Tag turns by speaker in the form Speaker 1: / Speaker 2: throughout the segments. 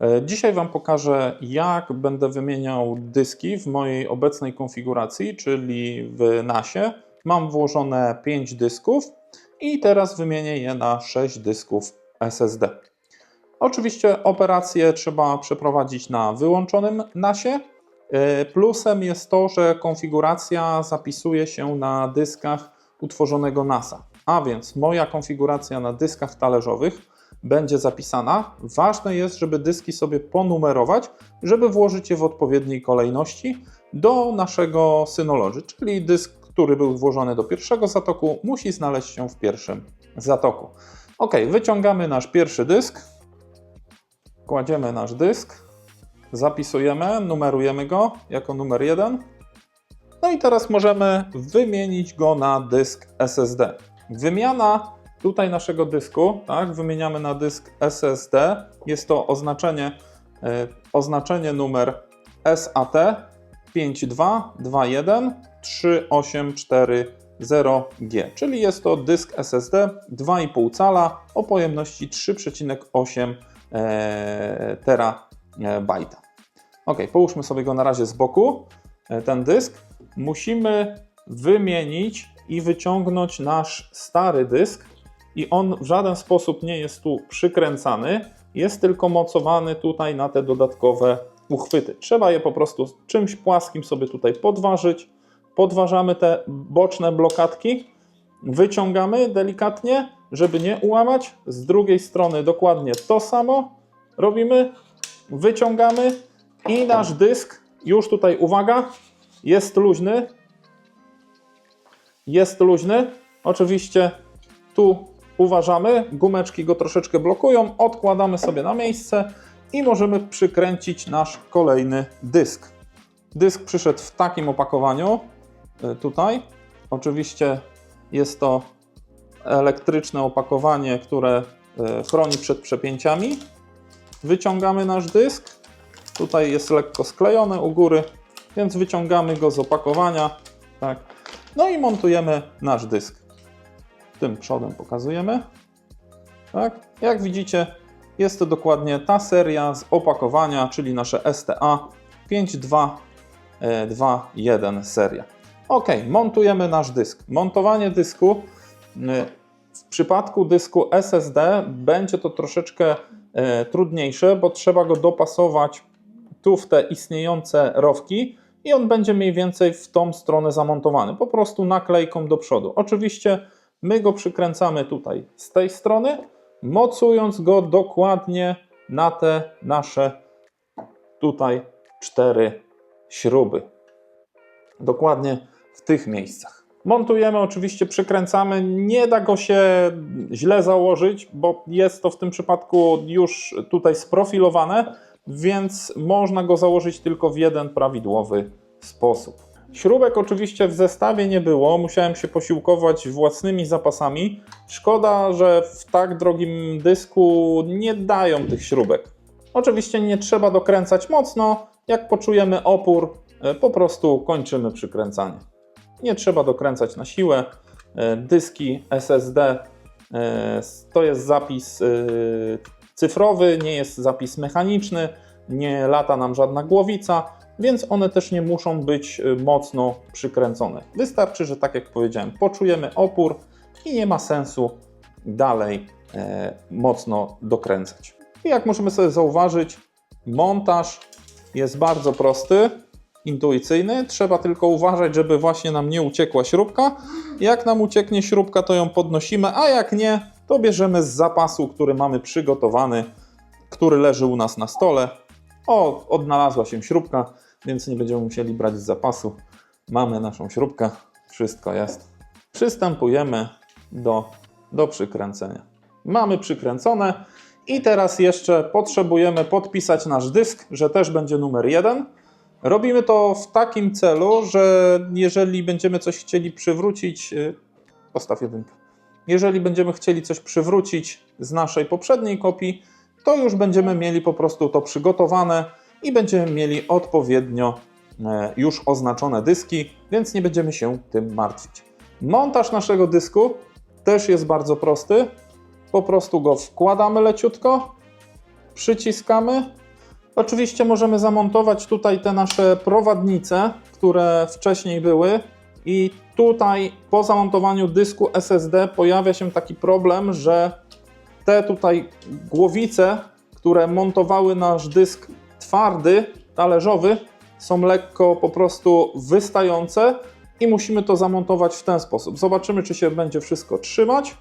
Speaker 1: E, Dzisiaj Wam pokażę, jak będę wymieniał dyski w mojej obecnej konfiguracji, czyli w NASie. Mam włożone 5 dysków i teraz wymienię je na 6 dysków SSD. Oczywiście operację trzeba przeprowadzić na wyłączonym NASie. E, Plusem jest to, że konfiguracja zapisuje się na dyskach utworzonego NASa. A więc moja konfiguracja na dyskach talerzowych będzie zapisana. Ważne jest, żeby dyski sobie ponumerować, żeby włożyć je w odpowiedniej kolejności do naszego Synology, czyli dysk, który był włożony do pierwszego zatoku, musi znaleźć się w pierwszym zatoku. Ok, wyciągamy nasz pierwszy dysk, kładziemy nasz dysk, zapisujemy, numerujemy go jako numer 1. No i teraz możemy wymienić go na dysk SSD. Wymiana tutaj naszego dysku, tak, wymieniamy na dysk SSD. Jest to oznaczenie, e, oznaczenie numer SAT 522138440G, czyli jest to dysk SSD 2,5 cala o pojemności 3,8 e, terabajta. Ok, połóżmy sobie go na razie z boku, e, ten dysk. Musimy wymienić i wyciągnąć nasz stary dysk i on w żaden sposób nie jest tu przykręcany, jest tylko mocowany tutaj na te dodatkowe uchwyty. Trzeba je po prostu czymś płaskim sobie tutaj podważyć. Podważamy te boczne blokadki, wyciągamy delikatnie, żeby nie ułamać. Z drugiej strony dokładnie to samo robimy, wyciągamy i nasz dysk już tutaj, uwaga, jest luźny. Jest luźny. Oczywiście tu uważamy, gumeczki go troszeczkę blokują, odkładamy sobie na miejsce i możemy przykręcić nasz kolejny dysk. Dysk przyszedł w takim opakowaniu y, tutaj. Oczywiście jest to elektryczne opakowanie, które y, chroni przed przepięciami. Wyciągamy nasz dysk. Tutaj jest lekko sklejony u góry, więc wyciągamy go z opakowania. Tak. No i montujemy nasz dysk tym przodem pokazujemy. Tak? Jak widzicie, jest to dokładnie ta seria z opakowania, czyli nasze STA 5221 seria. Ok, montujemy nasz dysk. Montowanie dysku w przypadku dysku SSD będzie to troszeczkę e, trudniejsze, bo trzeba go dopasować tu w te istniejące rowki i on będzie mniej więcej w tą stronę zamontowany, po prostu naklejką do przodu. Oczywiście My go przykręcamy tutaj z tej strony, mocując go dokładnie na te nasze tutaj cztery śruby. Dokładnie w tych miejscach. Montujemy, oczywiście przykręcamy. Nie da go się źle założyć, bo jest to w tym przypadku już tutaj sprofilowane, więc można go założyć tylko w jeden prawidłowy sposób. Śrubek oczywiście w zestawie nie było, musiałem się posiłkować własnymi zapasami. Szkoda, że w tak drogim dysku nie dają tych śrubek. Oczywiście nie trzeba dokręcać mocno, jak poczujemy opór, e, po prostu kończymy przykręcanie. Nie trzeba dokręcać na siłę. E, Dyski SSD e, to jest zapis cyfrowy, nie jest zapis mechaniczny, nie lata nam żadna głowica więc one też nie muszą być y, mocno przykręcone. Wystarczy, że tak jak powiedziałem, poczujemy opór i nie ma sensu dalej e, mocno dokręcać. I jak możemy sobie zauważyć, montaż jest bardzo prosty, intuicyjny. Trzeba tylko uważać, żeby właśnie nam nie uciekła śrubka. Jak nam ucieknie śrubka, to ją podnosimy, a jak nie, to bierzemy z zapasu, który mamy przygotowany, który leży u nas na stole. O, odnalazła się śrubka więc nie będziemy musieli brać z zapasu. Mamy naszą śrubkę, wszystko jest. Przystępujemy do, do przykręcenia. Mamy przykręcone i teraz jeszcze potrzebujemy podpisać nasz dysk, że też będzie numer 1. Robimy to w takim celu, że jeżeli będziemy coś chcieli przywrócić, yy, postaw jedynkę. Jeżeli będziemy chcieli coś przywrócić z naszej poprzedniej kopii, to już będziemy mieli po prostu to przygotowane i będziemy mieli odpowiednio e, już oznaczone dyski, więc nie będziemy się tym martwić. Montaż naszego dysku też jest bardzo prosty. Po prostu go wkładamy leciutko, przyciskamy Oczywiście możemy zamontować tutaj te nasze prowadnice, które wcześniej były. I tutaj po zamontowaniu dysku SSD pojawia się taki problem, że te tutaj głowice, które montowały nasz dysk twardy, talerzowy, są lekko po prostu wystające i musimy to zamontować w ten sposób. Zobaczymy, czy się będzie wszystko trzymać.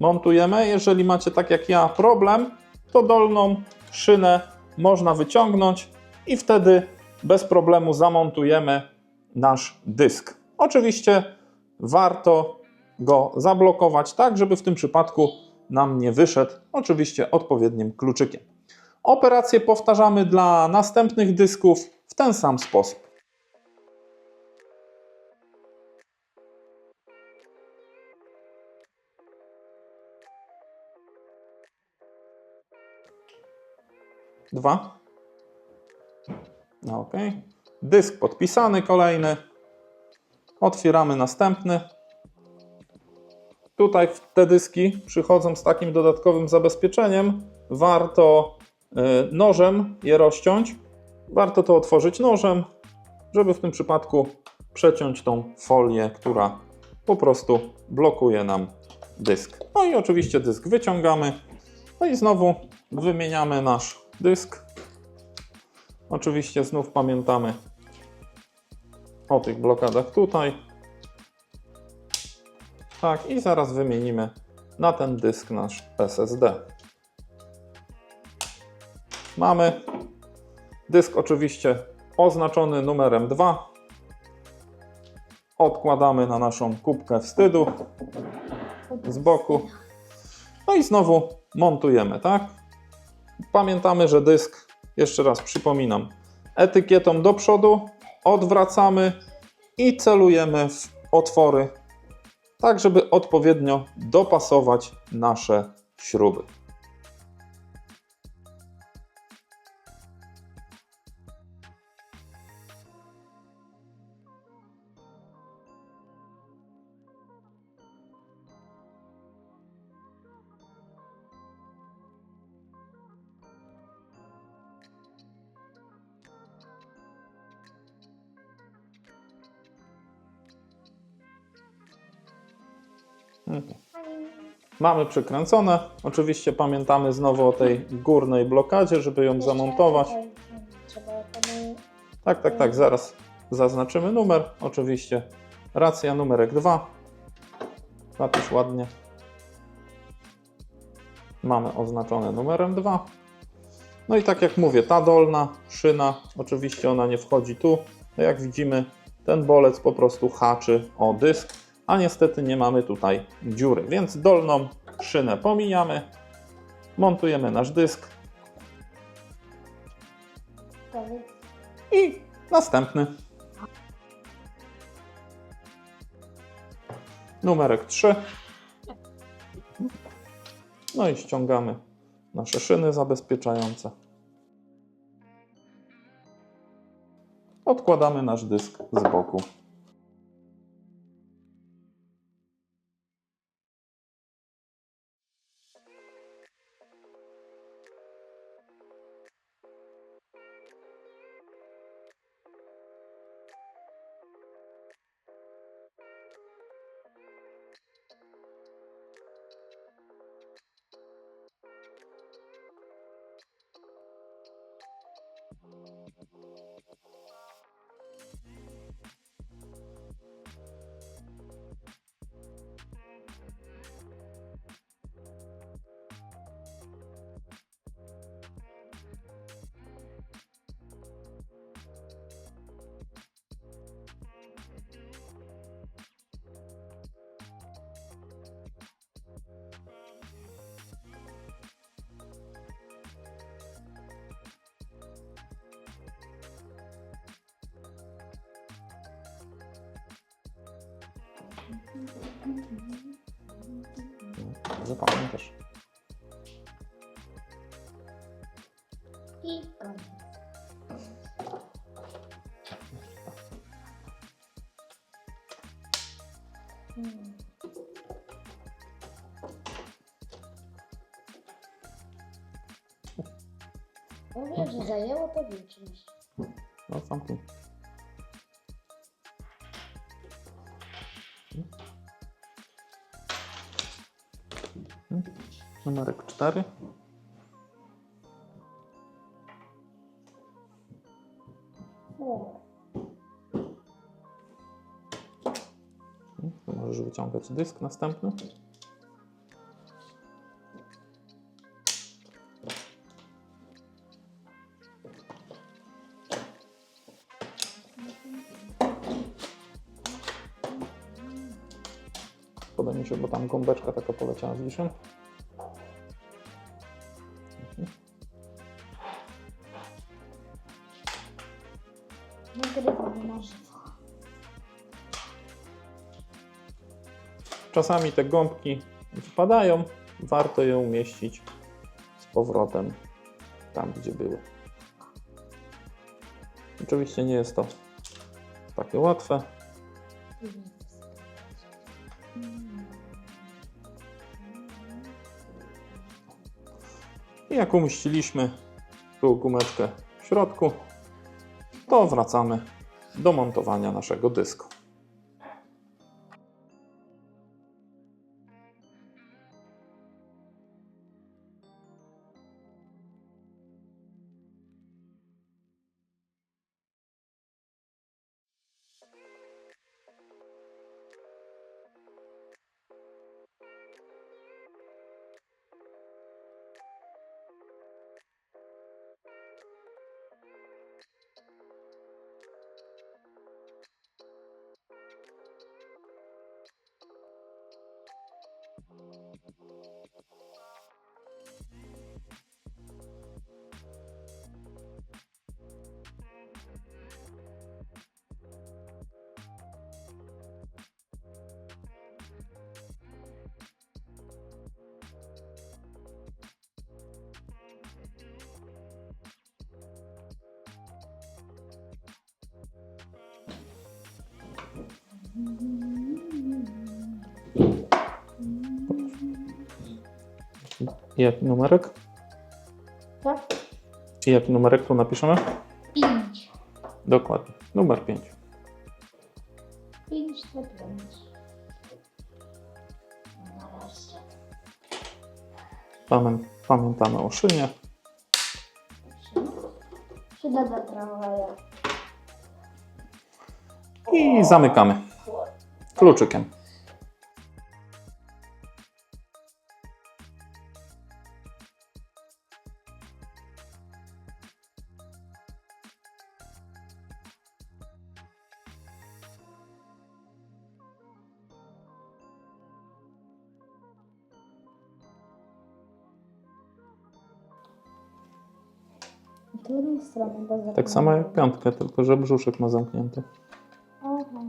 Speaker 1: Montujemy. Jeżeli macie tak jak ja problem, to dolną szynę można wyciągnąć i wtedy bez problemu zamontujemy nasz dysk. Oczywiście warto go zablokować tak, żeby w tym przypadku nam nie wyszedł, oczywiście odpowiednim kluczykiem. Operację powtarzamy dla następnych dysków w ten sam sposób. Dwa. No, ok. Dysk podpisany kolejny. Otwieramy następny. Tutaj te dyski przychodzą z takim dodatkowym zabezpieczeniem. Warto nożem je rozciąć. Warto to otworzyć nożem, żeby w tym przypadku przeciąć tą folię, która po prostu blokuje nam dysk. No i oczywiście dysk wyciągamy. No i znowu wymieniamy nasz dysk. Oczywiście znów pamiętamy o tych blokadach tutaj. Tak, i zaraz wymienimy na ten dysk nasz SSD. Mamy dysk oczywiście oznaczony numerem 2. Odkładamy na naszą kubkę wstydu z boku. No i znowu montujemy, tak? Pamiętamy, że dysk, jeszcze raz przypominam, etykietą do przodu odwracamy i celujemy w otwory, tak żeby odpowiednio dopasować nasze śruby. Mamy przykręcone. Oczywiście pamiętamy znowu o tej górnej blokadzie, żeby ją zamontować. Tak, tak, tak, zaraz zaznaczymy numer. Oczywiście racja numerek 2. Napisz ładnie. Mamy oznaczone numerem 2. No i tak jak mówię, ta dolna szyna, oczywiście ona nie wchodzi tu. Jak widzimy, ten bolec po prostu haczy o dysk, a niestety nie mamy tutaj dziury, więc dolną szynę pomijamy. Montujemy nasz dysk i następny. Numerek 3. No i ściągamy nasze szyny zabezpieczające. Odkładamy nasz dysk z boku. Zapamiętasz.
Speaker 2: I koniec. Hmm. Mówię, że zajęło to wieczność.
Speaker 1: No zamknij. Numerek 4.
Speaker 2: O,
Speaker 1: Tu możesz wyciągać dysk następny. Podoba mi się, bo tam gąbeczka taka poleciała z liszem. Czasami te gąbki wypadają, warto je umieścić z powrotem tam, gdzie były. Oczywiście nie jest to takie łatwe. I jak umieściliśmy tu gumeczkę w środku, to wracamy do montowania naszego dysku. I jaki numerek?
Speaker 2: Tak?
Speaker 1: I jaki numerek tu napiszemy?
Speaker 2: Pięć.
Speaker 1: Dokładnie. Numer 5.
Speaker 2: Pięć to pięć. Nareszcie.
Speaker 1: Pamiętamy o szynie.
Speaker 2: Do tramwaja.
Speaker 1: I zamykamy kluczykiem.
Speaker 2: Stronę do zamknięcia?
Speaker 1: Tak samo jak piątkę, tylko że brzuszek ma zamknięty.
Speaker 2: Aha.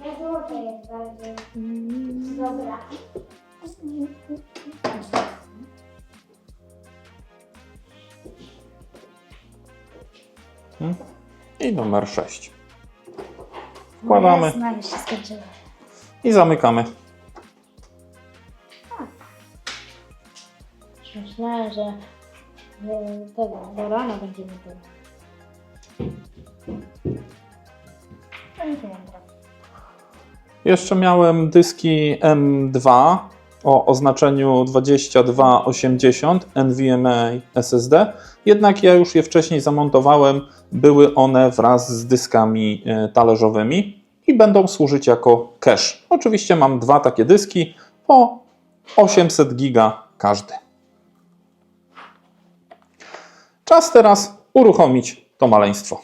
Speaker 3: Na złote jest bardziej dobra.
Speaker 1: I numer 6. Wkładamy
Speaker 2: się skończyła.
Speaker 1: i zamykamy.
Speaker 2: Już Myślałem, że że tego, do rana będziemy to. No i.
Speaker 1: Jeszcze miałem dyski M2 o oznaczeniu 2280 NVMe SSD, jednak ja już je wcześniej zamontowałem, były one wraz z dyskami e, talerzowymi i będą służyć jako cache. Oczywiście mam dwa takie dyski po 800 giga każdy. Czas teraz uruchomić to maleństwo.